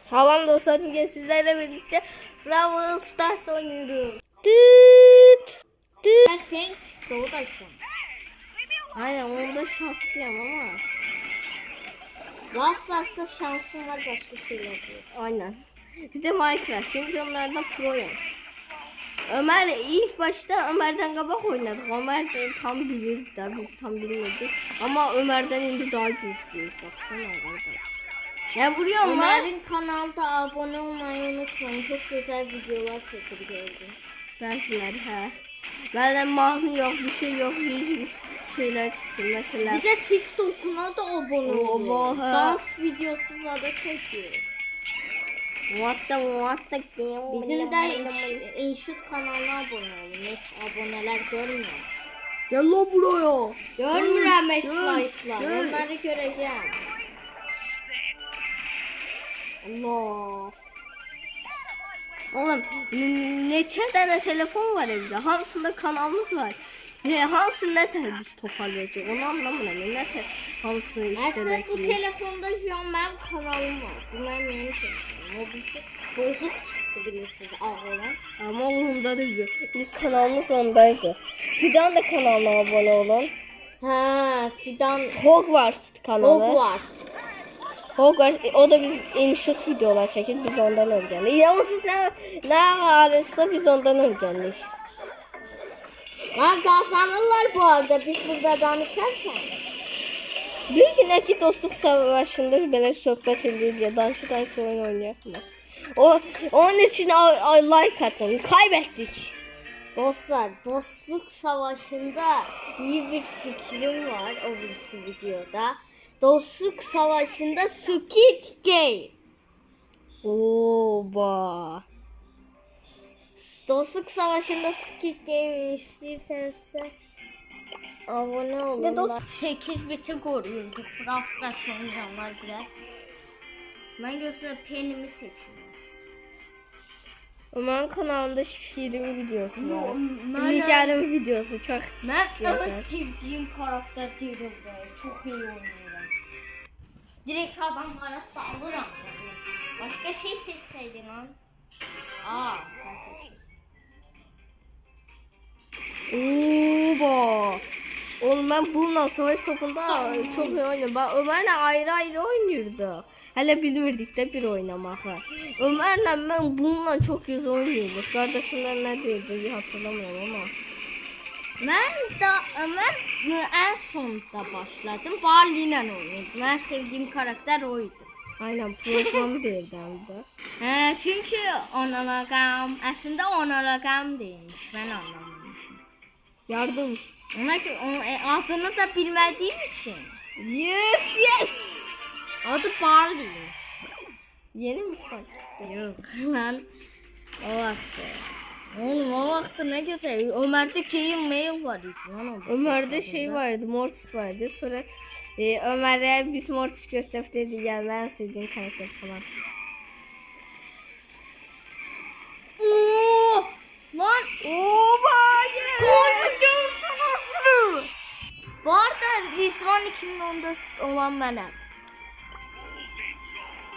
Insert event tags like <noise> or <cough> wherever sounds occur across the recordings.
Salam dostlar bugün sizlerle birlikte Brawl Stars oynuyoruz. Dıt. Dıt. Ben Feng Doğu da şu. Aynen onda şanslıyım ama. Rastlarsa şansın var başka şeyler değil. Aynen. Bir de Minecraft çünkü onlardan proyum. Ömer ilk başta Ömer'den kabak oynadık. Ömer tam bilirdi biz tam bilmedik. Ama Ömer'den indi daha güçlüyüz. Baksana arkadaş. Ne vuruyor mu? Ömer'in kanalda abone olmayı unutmayın. Çok güzel videolar çekildi gördüm. Bensiler he. Benden mahmi yok, bir şey yok, hiçbir şeyler çıktı mesela. Bir de TikTok'una da abone olun. Oha. Dans videosu zaten çekiyor. What the what the Bizim de İnş- İnşut kanalına abone olun. Hiç aboneler görmüyor. Gel lan buraya. Görmürəm heç Gör, like'lar. gör. Onları göreceğim. Allah. Oğlum n- neçə tane telefon var evde? Hamısında kanalımız var. Ne hamısını ne tər biz toparlayacağıq? Onu anlamıram. Ne tər hamısını Aslında bu telefonda şu an benim kanalım var. Bunlar benim telefonum. O birisi bozuk çıktı bilirsiniz ağlayan. Ama onda da yok. İlk kanalımız ondaydı. Fidan da kanalına abone olun. Ha, Fidan Hogwarts kanalı. Hogwarts. Hogwarts o da biz inşaat videolar çekip biz ondan öğrendik. Ama siz ne, ne ararsa biz ondan öğrendik. Ha kazanırlar bu arada biz burada danışarken. Bir gün ki dostluk savaşında belə söhbət edir ya danışa danışa oyun oynayaq mı? O onun için ay, ay like atın. Kaybettik. Dostlar dostluk savaşında iyi bir fikrim var o birisi videoda. Dostluk savaşında Squid Game. Oba. Dostluk savaşında Squid Game istiyorsanız abone olun. De dost- 8 biti koruyorduk. Brawl Stars oynayanlar bile. Ben gözüne penimi seçiyorum. Ömer'in kanalında şirin videosu var. Mən- Nigarın videosu çok Ben en güzel. sevdiğim karakter Daryl'da. Çok iyi oynuyorum. Direkt adamlara dalıram. yani. Başka şey seçseydin lan. Aa sen seçmişsin. Oba. Oğlum ben bununla savaş topunda çok iyi oynuyorum. Ben Ömer'le ayrı ayrı oynuyorduk. Hele bilmirdik de bir oynamağı. Ömer'le ben bununla çok güzel oynuyorduk. Kardeşimden ne değildi hatırlamıyorum ama. Ben da Ömer en sonda başladım. Barley ile oynuyordum. En sevdiğim karakter oydu. Aynen program <laughs> değildi de. He, çünkü onalagam aslında onalagam değilmiş. Ben anlamamışım. Yardım. Ona gö- o- e, adını da bilmediğim için. Yes yes. Adı Barley'miş. Yeni mi fark? Yok <laughs> lan. O vakti. Oğlum o vakti ne güzel. Ömer'de Kane Mail var idi lan o. Ömer'de şey vardı, Mortis vardı. Sonra e, Ömer'e biz Mortis yani en sevdiğin karakter falan. Rizvan 2014 olan benim.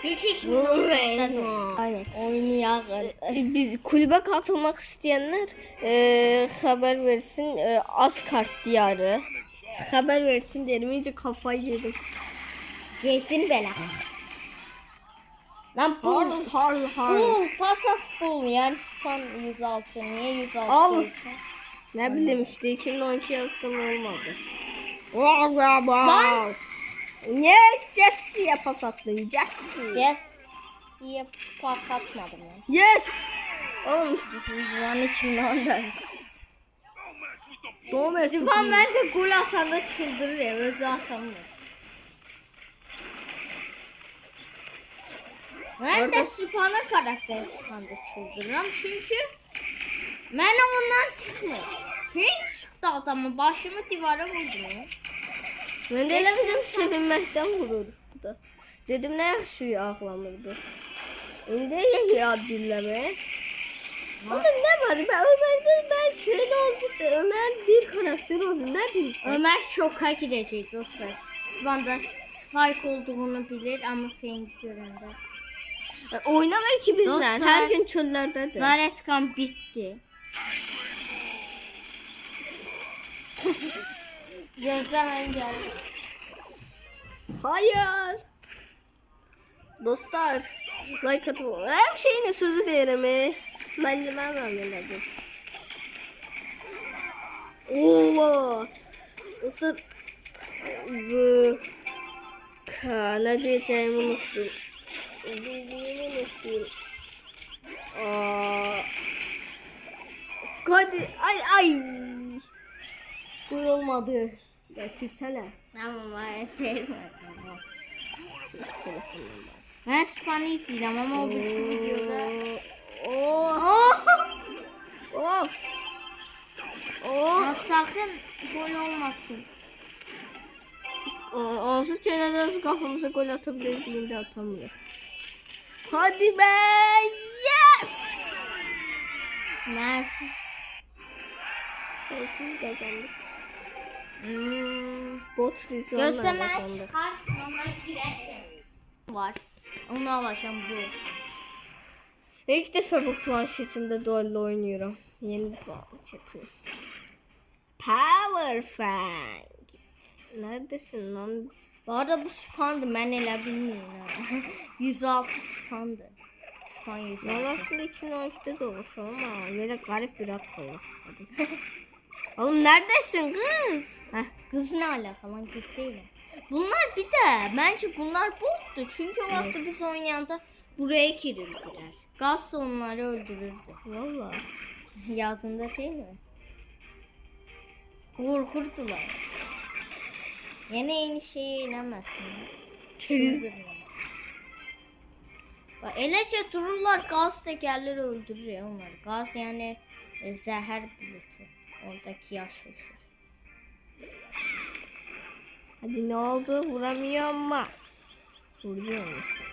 Çünkü 2014'te doğdum. Aynen. Oynayalım. E, Biz kulübe katılmak isteyenler e, haber versin. E, az kart diyarı. Haber versin dedim. İyice kafayı yedim. Yedin bela. Lan bu Harl harl. Bul, pasat bul. Yani son 106. Niye 106? Al. olsa? Ne bileyim işte 2012 yazdım olmadı. Lan. Ne Jesse'ye pas attın Jesse. Yes. Diye pas atmadım ben. Yes. Oğlum Zıvan 2014. Doğum Zıvan ben de gol atanda çıldırır ya. Özü atamıyor. Ben de Sübhan'a karakter çıkanda çıldırırım. Çünkü ben onlar çıkmıyor. Fink çıktı adamın başımı divara vurdu ya. Ben de elə bildim sevinməkdən vurur bu da. Dedim nə yaxşı ağlamırdı. İndi ya yad dinləmək. Oğlum ne var? Ben Ömer'de ben şöyle olduysa Ömer bir karakter oldu. Ne bilsin? Ömer şoka girecek dostlar. Sübhan'da Spike olduğunu bilir ama Fink göründü. E, Oynamır ki bizle. Dostlar, Her gün çöllerdədir. Zaretkan bitti. <laughs> Gözlemem geldi. Hayır. Dostlar, like atıp hem şeyin sözü değerimi. Müəllimə məmələdir. Oo. Dostlar, bu ka ne diyeceğimi unuttum. Dediğimi unuttum. Aa. Hadi ay ay. Bu olmadı. Getirsene. Tamam ay verme tamam. Telefonum var. Ben Spanish izleyeceğim ama o birisi videoda. Oh. Oh. Oh. Ya sakın gol olmasın. Onsuz köylerden kafamıza gol atabilirdiğinde atamıyor. Hadi be. Yes. Mersiz. Sensiz kazandık. Hmm. Bot Rizon'la Gösterme kazandık. kart normal girerken var. Onu alacağım bu. İlk defa bu planşetimde duello oynuyorum. Yeni planşetim. Power Fang. Neredesin lan? Bu arada bu spandı ben elə bilmiyorum. <laughs> ha. 106 spandı. Span 106. Ben aslında 2012'de doğmuşum ama böyle garip bir at koymak istedim. <laughs> Oğlum neredesin kız? Heh. Kız ne alaka lan kız değilim. Bunlar bir de bence bunlar bottu. Çünkü o vakti biz oynayanda buraya girildiler. Gaz da onları öldürürdü. Valla. Yadında değil mi? Korkurdular. Yine aynı şeyi eylemezsin. Çıldırma. Bak elece dururlar gaz tekerleri öldürür ya onları. Gaz yani e, zehir bulutu. Oradaki yaşlı şey. Hadi ne oldu? Vuramıyor ama. Vuruyormuş.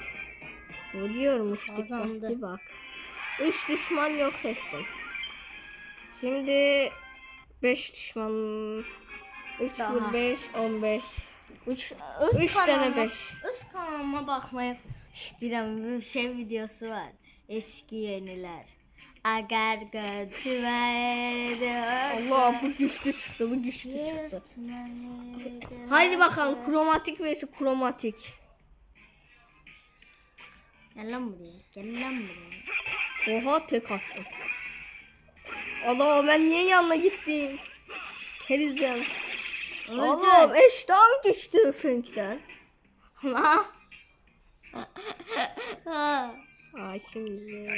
Vuruyormuş dikkatli bak. Üç düşman yok ettim. Şimdi beş düşman. Üç vur beş, on beş. Üç, Üç tane kanalıma- beş. Öz kanalıma bakmayı istəyirəm. Bir şey videosu var. Eski yeniler. Agar götürmedi. Allah bu güçlü çıktı, bu güçlü çıktı. Haydi bakalım kromatik vs kromatik. Gel lan buraya. Gel lan buraya. Oha tek attım. Allah ben niye yanına gittim? Kerizem. Oğlum eş daha mı düştü Fink'ten? Allah. <laughs> <laughs> Ha, Ay şimdi ya.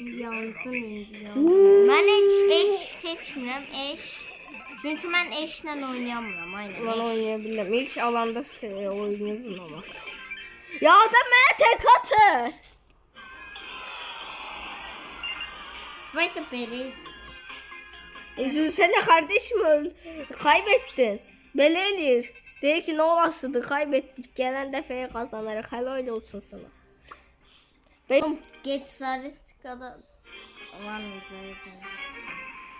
Yandın indi yandın. Ben hiç eş seçmirəm. Eş. Çünkü ben eşle oynayamıyorum. Aynen Ben eş. oynayabilirim. İlk alanda se- oynuyordun ama. Ya adam bana tek atır. Spite beleydi. Üzülsene kardeşim öl. Kaybettin. Belelir. De ki ne olasıydı kaybettik. Gelen defaya kazanarak helal öyle olsun sana. Ben Geç. Ulan güzel.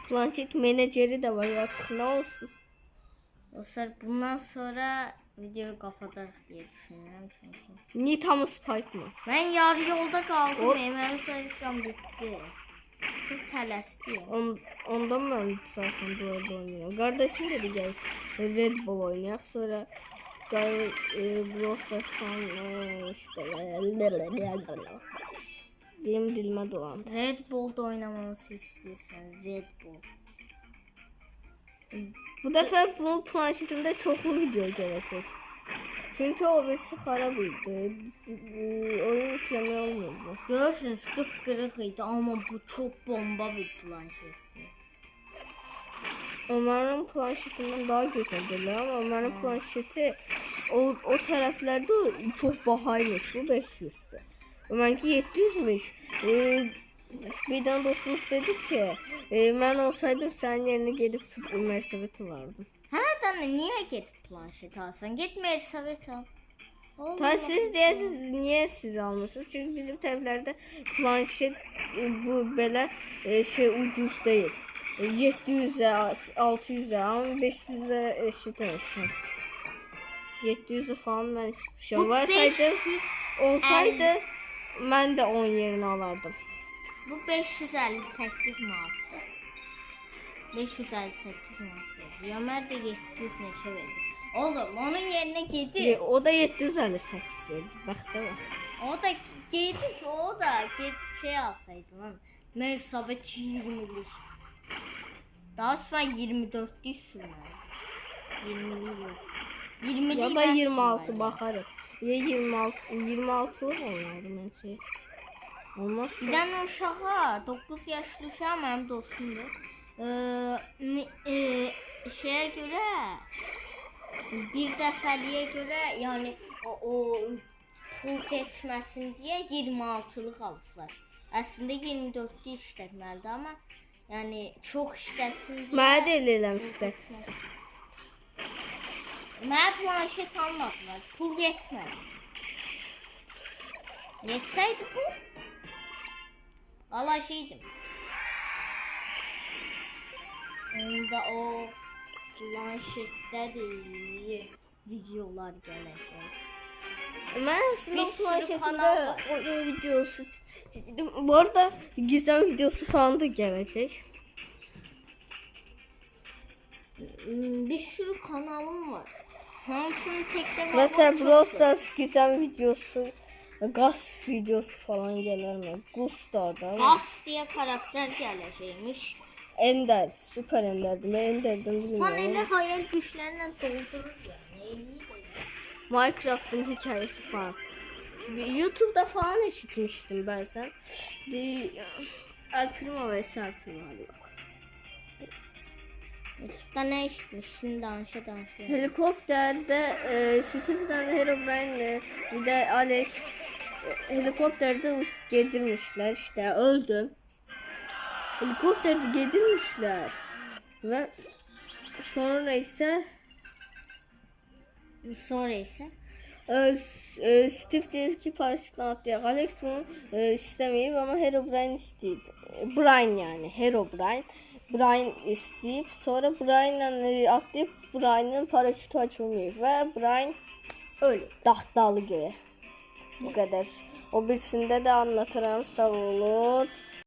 planchet menajeri de var ya ne olsun. Dostlar bundan sonra videoyu kapatarız diye düşünüyorum çünkü. Nita mı Spike mı? Ben yarı yolda kaldım. O- Hemen sarıktan bitti. Çok tələsdiyim. On, ondan ben zaten duello oynuyorum. Kardeşim dedi gel Red Bull oynayak sonra gel e, Brawl Stars falan işte Dilim dilime dolandı. Red Bull'da oynamamızı istiyorsanız Red Bull. Bu defa bu planşetimde çoklu video gelecek. Çünkü o birisi harabıydı. Oyun yükleme olmuyordu. Görürsünüz kıpkırık idi ama bu çok bomba bir planşetti. Ömer'in planşetinden daha güzeldir ama Ömer'in planşeti o, o taraflarda çok bahaymış. Bu 500'dü. Ömer'inki 700'müş. Ee, bir tane dostumuz dedi ki e, ben olsaydım sen yerine gelip Mercedes alardım. Ha tane niye git planşet alsan? Git Mercedes al. Ta siz diye siz niye siz almışsınız? Çünkü bizim evlerde planşet e, bu böyle e, şey ucuz değil. E, 700'e 600'e ama 500'e eşitmişim. 700'e falan ben eşitmişim. Bu Varsaydı 500 olsaydı mən də 10 yerini alardım. Bu 558 manatdır. 558 manat verir. Ömer de 700 neçə verdi. Oğlum onun yerine gidip E, O da 758 verdi. Baxda bax. o da gidip o da git şey alsaydı lan. Mersabet 20'lik. Daha sonra 24 sürmeli. 20'lik yok. 20'lik Ya da ben 26 sürmeli. baxarıq. Ya 26 26'lıq olar məncə. Olmaz. Bir tane uşağa 9 yaşlı uşaq mənim dostumdur. Ee, e, şeye göre bir dəfəliyə görə yəni o, o pul getməsin deyə 26-lıq alıblar. Əslində 24-lük işlətməlidir amma yəni çox işləsin deyə Mənə də elə eləmişlər. Mənə planşet almadılar. Pul yetmədi. Yetsəydi pul alacaqdım. Onda o planşetdədir videolar gələcək. Planşetində kanal var. oyun videosu çəkdim. Bu arada gizem videosu falan da gələcək. Hmm, Bir sürü kanalım var. Hamısını təkdə Məsələn, Brawl Stars gizem videosu, qaz videosu falan gələr mi? Gustarda. Qas deyə karakter gələcəkmiş. Ender, süper Ender'di. Ben Ender'dim Fan elə bilmiyorum. hayal güclərlə doldurur yəni. Eləyir elə. Minecraft'ın hikayesi falan. YouTube'da falan işitmiştim ben sen. Primo vs bakalım. YouTube'da nə eşitmişsin danışa danışa. Helikopterde e, Steve'den Herobrine bir de Alex e, helikopterde gedirmişler işte öldü. Helikopterde gedirmişler ve sonra ise Sonra isə e, e, Steve diyor ki paraşütle atlayacak. Alex bunu e, istemeyip ama Herobrine isteyip Brian yani Herobrine Brian isteyip sonra Brian'la e, atlayıp Brian'ın paraşütü açılmıyor ve Brian öyle dahtalı göğe. Bu kadar. O birisinde de anlatırım sağ olun.